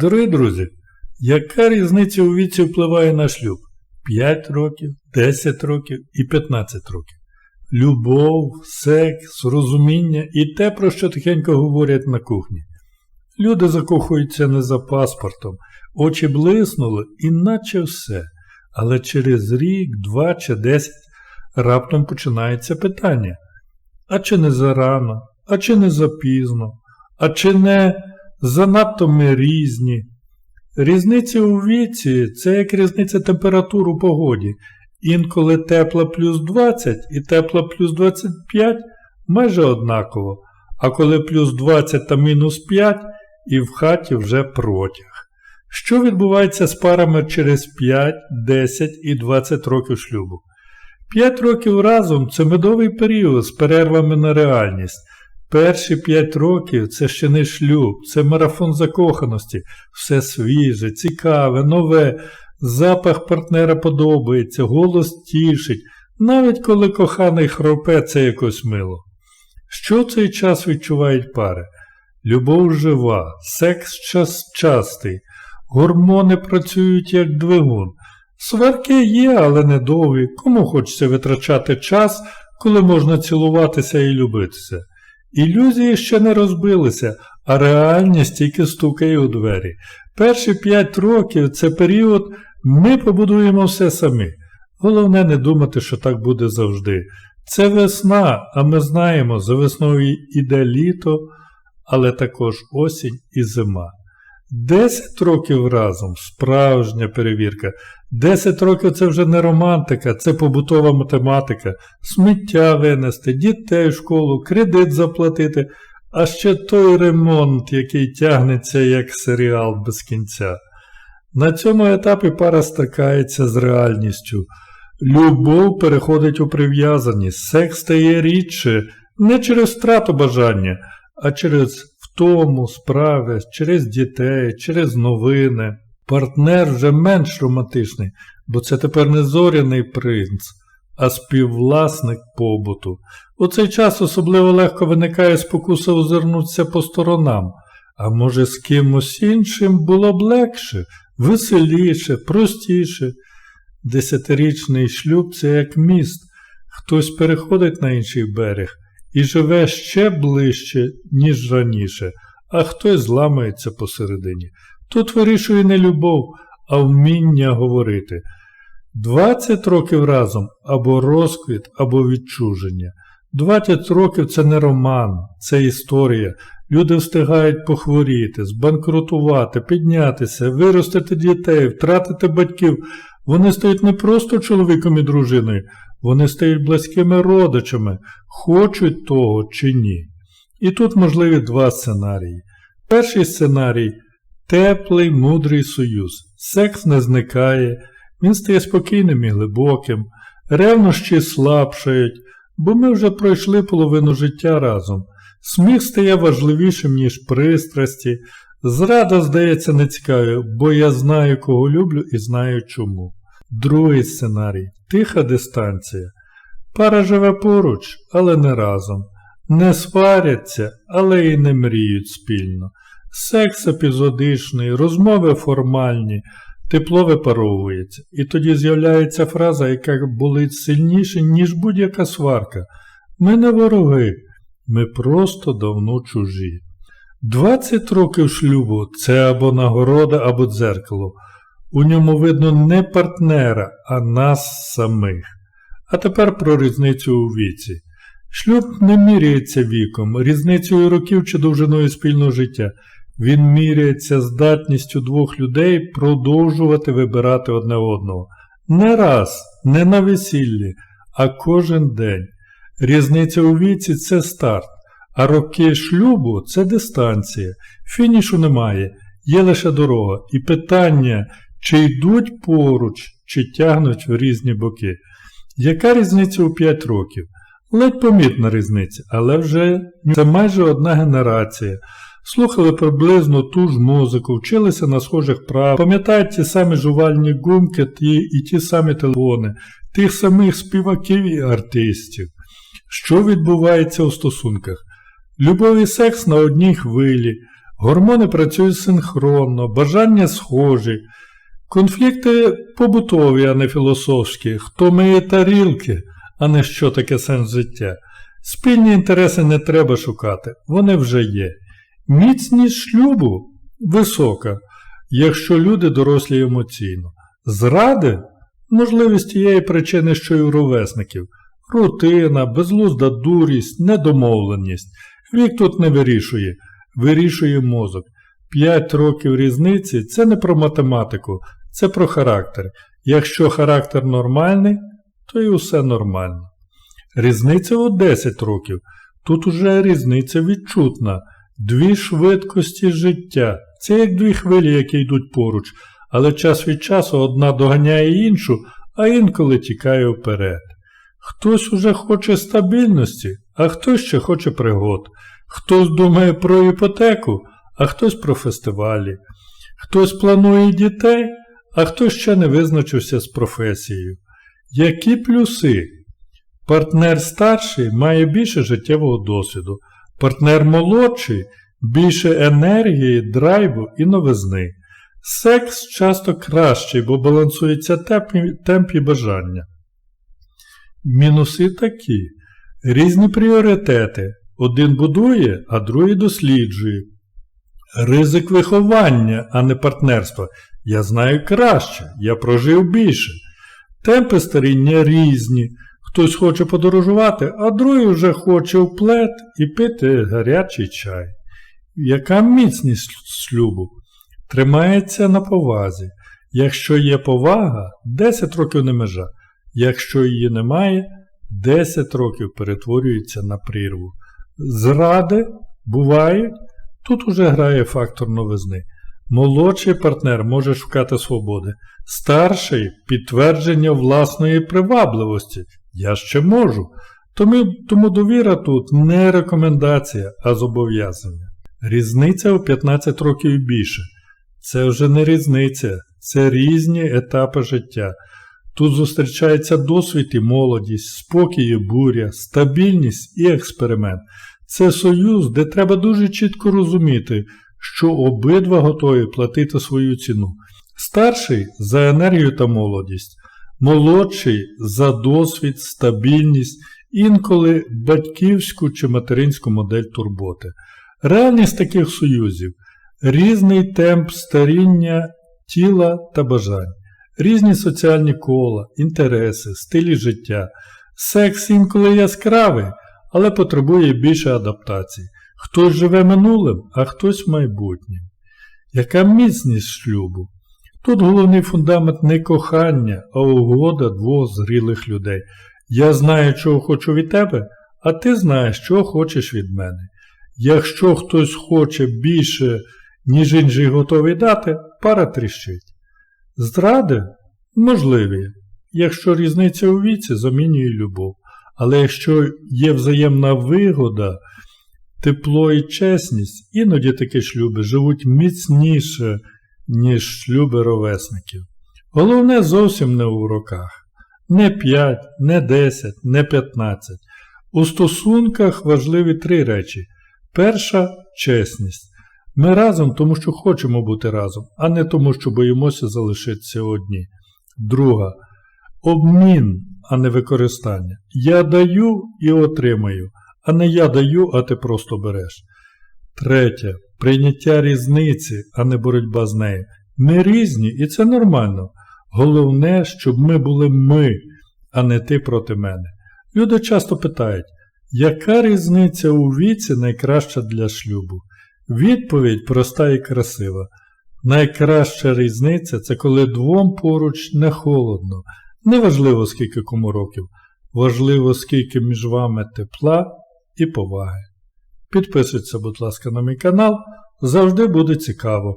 Дорогі друзі, яка різниця у віці впливає на шлюб? 5 років, 10 років і 15 років. Любов, секс, розуміння і те, про що тихенько говорять на кухні. Люди закохуються не за паспортом, очі блиснули, іначе все. Але через рік, два чи десять раптом починається питання. А чи не зарано, а чи не запізно, а чи не занадто ми різні? Різниця у віці це як різниця температур у погоді. Інколи тепла плюс 20 і тепла плюс 25 майже однаково, а коли плюс 20 та мінус 5 і в хаті вже протяг. Що відбувається з парами через 5, 10 і 20 років шлюбу? 5 років разом це медовий період з перервами на реальність. Перші 5 років це ще не шлюб, це марафон закоханості, все свіже, цікаве, нове, запах партнера подобається, голос тішить, навіть коли коханий хропе, це якось мило. Що в цей час відчувають пари? Любов жива, секс час частий, гормони працюють як двигун. Сварки є, але недовгі. Кому хочеться витрачати час, коли можна цілуватися і любитися. Ілюзії ще не розбилися, а реальність тільки стукає у двері. Перші п'ять років це період ми побудуємо все самі. Головне не думати, що так буде завжди. Це весна, а ми знаємо, за весною іде літо, але також осінь і зима. Десять років разом справжня перевірка. Десять років це вже не романтика, це побутова математика, сміття винести, дітей в школу, кредит заплатити, а ще той ремонт, який тягнеться як серіал без кінця. На цьому етапі пара стикається з реальністю. Любов переходить у прив'язаність, секс стає рідше, не через втрату бажання, а через втому, справи, через дітей, через новини. Партнер вже менш романтичний, бо це тепер не зоряний принц, а співвласник побуту. У цей час особливо легко виникає спокуса озирнутися по сторонам, а може з кимось іншим було б легше, веселіше, простіше. Десятирічний шлюб це як міст, хтось переходить на інший берег і живе ще ближче, ніж раніше, а хтось зламається посередині. Тут вирішує не любов, а вміння говорити. 20 років разом або розквіт, або відчуження. 20 років це не роман, це історія. Люди встигають похворіти, збанкрутувати, піднятися, виростити дітей, втратити батьків. Вони стають не просто чоловіком і дружиною, вони стають близькими родичами, хочуть того чи ні. І тут можливі два сценарії. Перший сценарій теплий, мудрий союз. Секс не зникає, він стає спокійним і глибоким, ревнощі слабшають, бо ми вже пройшли половину життя разом. Сміх стає важливішим, ніж пристрасті. Зрада, здається, нецікавою, бо я знаю, кого люблю і знаю чому. Другий сценарій тиха дистанція. Пара живе поруч, але не разом. Не сваряться, але й не мріють спільно. Секс епізодичний, розмови формальні, тепло випаровується. І тоді з'являється фраза, яка болить сильніше, ніж будь-яка сварка. Ми не вороги, ми просто давно чужі. 20 років шлюбу це або нагорода, або дзеркало. У ньому видно не партнера, а нас самих. А тепер про різницю у віці. Шлюб не міряється віком, різницею років чи довжиною спільного життя. Він міряється здатністю двох людей продовжувати вибирати одне одного. Не раз, не на весіллі, а кожен день. Різниця у віці це старт, а роки шлюбу це дистанція. Фінішу немає, є лише дорога. І питання, чи йдуть поруч, чи тягнуть в різні боки. Яка різниця у 5 років? Ледь помітна різниця, але вже це майже одна генерація. Слухали приблизно ту ж музику, вчилися на схожих прав, пам'ятають ті самі жувальні гумки ті, і ті самі телефони, тих самих співаків і артистів. Що відбувається у стосунках? Любов і секс на одній хвилі, Гормони працюють синхронно, бажання схожі, конфлікти побутові, а не філософські, хто миє тарілки, а не що таке сенс життя. Спільні інтереси не треба шукати, вони вже є. Міцність шлюбу висока, якщо люди дорослі емоційно. Зради можливість тієї причини, що й у ровесників. Рутина, безлузда дурість, недомовленість. Вік тут не вирішує, вирішує мозок. П'ять років різниці це не про математику, це про характер. Якщо характер нормальний, то і усе нормально. Різниця у 10 років. Тут уже різниця відчутна. Дві швидкості життя. Це як дві хвилі, які йдуть поруч, але час від часу одна доганяє іншу, а інколи тікає вперед. Хтось уже хоче стабільності, а хтось ще хоче пригод. Хтось думає про іпотеку, а хтось про фестивалі. Хтось планує дітей, а хтось ще не визначився з професією. Які плюси? Партнер старший має більше життєвого досвіду, партнер молодший більше енергії, драйву і новизни. Секс часто кращий, бо балансується темп і бажання. Мінуси такі. Різні пріоритети. Один будує, а другий досліджує. Ризик виховання, а не партнерства. Я знаю краще, я прожив більше. Темпи старіння різні. Хтось хоче подорожувати, а другий вже хоче в плед і пити гарячий чай. Яка міцність шлюбу? Тримається на повазі. Якщо є повага, 10 років не межа. Якщо її немає, 10 років перетворюється на прірву. Зради бувають, тут уже грає фактор новизни. Молодший партнер може шукати свободи, старший підтвердження власної привабливості. Я ще можу. Тому, тому довіра тут не рекомендація, а зобов'язання. Різниця у 15 років і більше. Це вже не різниця, це різні етапи життя. Тут зустрічається досвід і молодість, спокій і буря, стабільність і експеримент. Це союз, де треба дуже чітко розуміти, що обидва готові платити свою ціну. Старший за енергію та молодість, молодший за досвід, стабільність, інколи батьківську чи материнську модель турботи. Реальність таких союзів різний темп старіння тіла та бажань, різні соціальні кола, інтереси, стилі життя. Секс інколи яскравий, але потребує більше адаптації. Хтось живе минулим, а хтось майбутнім. Яка міцність шлюбу? Тут головний фундамент не кохання, а угода двох зрілих людей. Я знаю, чого хочу від тебе, а ти знаєш, чого хочеш від мене. Якщо хтось хоче більше, ніж інший готовий дати, пара тріщить. Зради можливі, якщо різниця у віці замінює любов. Але якщо є взаємна вигода, тепло і чесність, іноді такі шлюби живуть міцніше, ніж шлюби ровесників. Головне зовсім не у роках. Не 5, не 10, не 15. У стосунках важливі три речі. Перша чесність. Ми разом, тому що хочемо бути разом, а не тому, що боїмося залишитися одні. Друга обмін, а не використання. Я даю і отримаю, а не я даю, а ти просто береш. Третє прийняття різниці, а не боротьба з нею. Ми різні, і це нормально. Головне, щоб ми були ми, а не ти проти мене. Люди часто питають, яка різниця у віці найкраща для шлюбу? Відповідь проста і красива. Найкраща різниця це коли двом поруч не холодно. Неважливо, скільки кому років, важливо, скільки між вами тепла і поваги. Підписуйтесь, будь ласка, на мій канал, завжди буде цікаво.